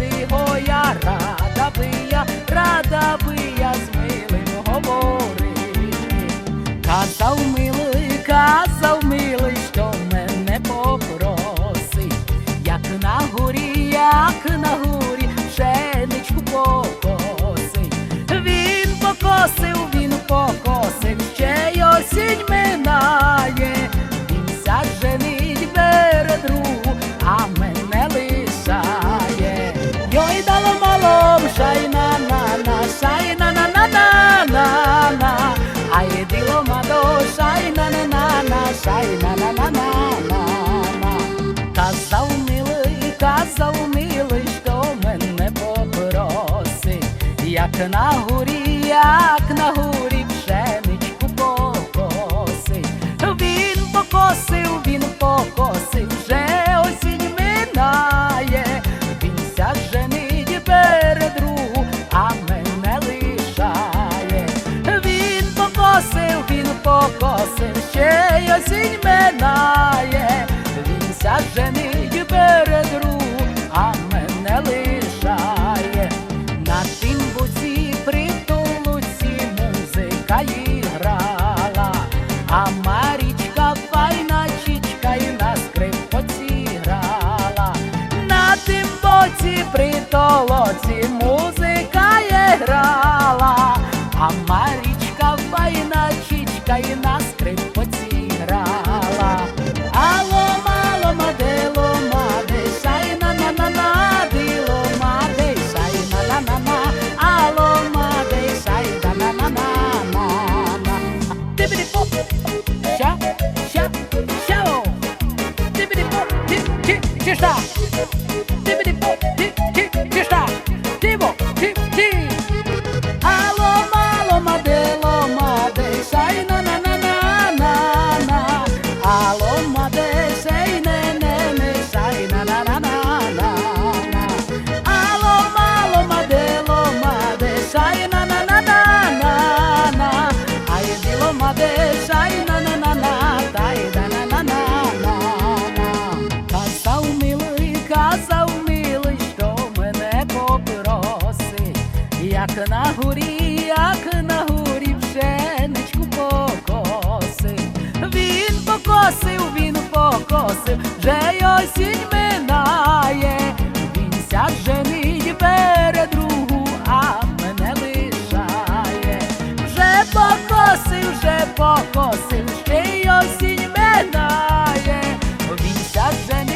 пити. Го я рада би я, рада би я з милим говорити. Казав милий, казав милий, що мене попросить, як на горі, як на горі, пшеничку покосить. Він покосив, він покосив, ще й осінь на горі, як на горі пшеничку боці при толоці музика є грала, а Марічка файна чічка і на скрипоці грала. Алло, мало, мадело, маде, шай на на на дило, маде, шай на на на алло, маде, шай на на на на на. Тибidi поп, ща, ща, щао. Тибidi поп, ти, ти, ти шта. На на на на на. Алло, мало, мадело, маде, шай на на на на на на. А є діло, маде, шай на на на на, та й да на на на на на. Казав милий, казав милий, що мене попросить, як на горі, покосив, вже й осінь минає. Він ся женить бере другу, а мене лишає. Вже покосив, вже покосив, ще й осінь минає. Він ся женить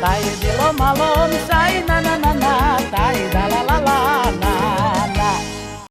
Та й біло малом, сай на на на на, та й да.